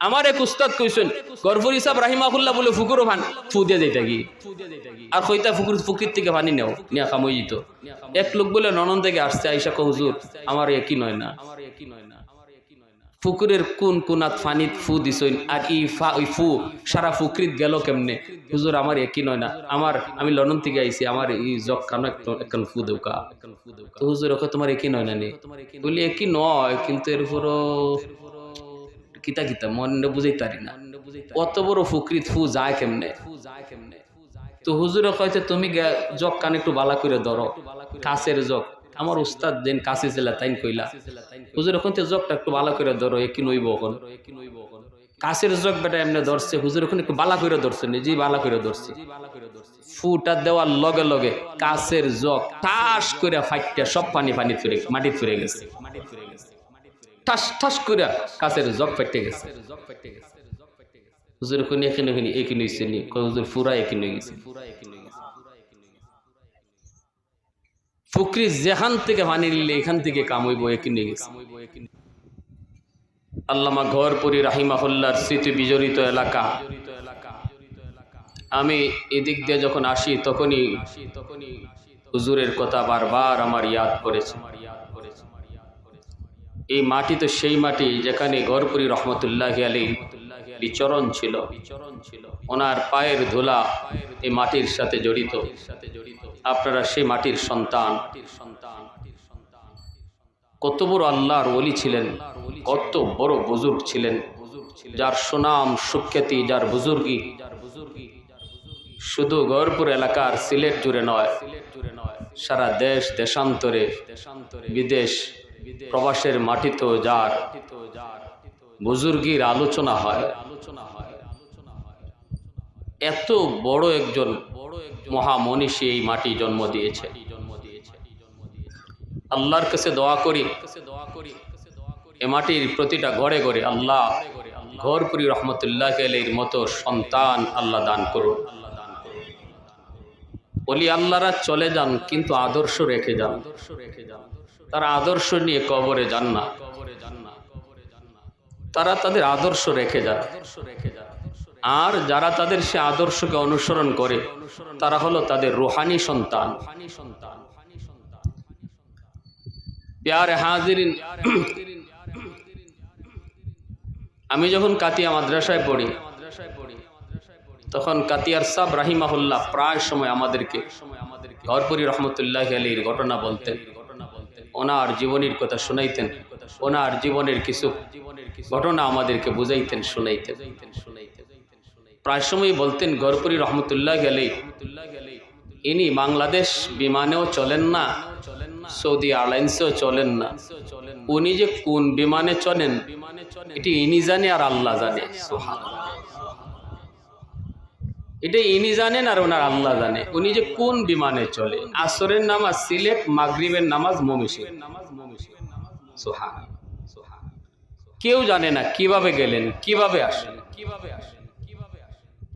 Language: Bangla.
আমার এক উস্তাদ কইছেন গরফুর হিসাব রাহিমাহুল্লাহ বলে ফুকুরও ফান ফু দিয়ে যাইতা কি? আর কইতা ফুকুর, ফুকির থেকে পানি নেও, নিয়া খামই দিত এক লোক বলে ননন থেকে আসছে, আইসা কো হুজুর, আমার একই নয় না আমার একই নয় না? ফুকুরের কোন কোনাত ফানিত ফু দিছইন আর ই ফা, ওই ফু, সারা ফুকরিত গেল কেমনে? হুজুর, আমার একই নয় না? আমার, আমি লন্ডন থেকে আইছি, আমার ই জক কানো একখান ফু দেউকা হুজুর, ওকে তোমার একই নয় না নে? বলি একই নয়, কিন্তু এর উপরও কিতা কিতা মনে বুঝাই পারি না। অত বড় ফুকরিত ফু যায় কেমনে? তো হুজুরে কইতে, তুমি জগ কান একটু বালা করে ধরো। কাছের জগ। আমার উস্তাদ দিন কাছে ছিল তাই কইলা। হুজুর ওখান জগটা একটু বালা করে ধরো একই নইব এখন। কাছের জগ বেটা এমনি ধরছে। হুজুর ওখানে একটু বালা করে ধরছে নি জি বালা করে ধরছে। ফুটা দেওয়ার লগে লগে কাছের জগ ঠাস করে ফাইটটা সব পানি পানি ফিরে, মাটি ফিরে গেছে। ঠাস ঠাস করে কাছের জগ ফাইটে গেছে। হুজুর ওখানে এখানে এখানে নি। হুজুর, ফুরা ফুকরি যেখান থেকে নিলে এখান থেকে গেছে। আল্লামা ঘরপুরি রাহিমাহুল্লার স্মৃতি বিজড়িত এলাকা। আমি এদিক দিয়ে যখন আসি, তখনই হুজুরের কথা বারবার আমার ইয়াদ করেছে। এই মাটি তো সেই মাটি যেখানে গরপুরি রহমতুল্লাহ আলী বিচরণ ছিল বিচরণ ছিল। ওনার পায়ের ধুলা এই মাটির সাথে জড়িত। আপনারা সেই মাটির সন্তান। কত বড় আল্লাহর ওলি ছিলেন, কত বড় বুজুর্গ ছিলেন, যার সুনাম সুখ্যাতি, যার বুজুর্গি। শুধু গৌরপুর এলাকার সিলেট জুড়ে নয়, সারা দেশ, দেশান্তরে, বিদেশ প্রবাসের মাটিতেও যার, বুজুর্গির আলোচনা হয়। এত বড় একজন মহামনীষী এই মাটি জন্ম দিয়েছে। আল্লাহর কাছে দোয়া করি, এ মাটির প্রতিটা ঘরে ঘরে আল্লাহ ঘরপুরি রহমতুল্লাহ আলীর মতো সন্তান আল্লাহ দান করুন। বলি আল্লাহরা চলে যান, কিন্তু আদর্শ রেখে যান আদর্শ রেখে যান। তারা আদর্শ নিয়ে কবরে যান না। তারা তাদের আদর্শ রেখে যায় আর যারা তাদের সে আদর্শকে অনুসরণ করে, তারা হলো তাদের রুহানি সন্তান। হাজিরিন, আমি যখন কাতিয়া মাদ্রাসায় পড়ি, তখন কাতিয়ার সাব রাহিমাহুল্লাহ প্রায় সময় আমাদেরকে ঘরপুরি রহমতুল্লাহ আলীর ঘটনা বলতেন। ওনার জীবনীর কথা শুনাইতেন, ওনার জীবনের কিছু ঘটনা আমাদেরকে বুঝাইতেন, শুনাইতেন। প্রায় সময় বলতেন গরপুরি রহমতুল্লাহ আলী ইনি বাংলাদেশ বিমানেও চলেন না, সৌদি এয়ারলাইন্সেও চলেন না। উনি যে কোন বিমানে চলেন, এটি ইনি জানে আর আল্লাহ জানে। এটা ইনি জানেন আর ওনার আল্লাহ জানে। উনি যে কোন বিমানে চলে? আসরের নামাজ, সিলেট, মাগরিবের নামাজ মমিষের সোহান কেউ জানে না কীভাবে গেলেন, কীভাবে আসলেন, কীভাবে আসেন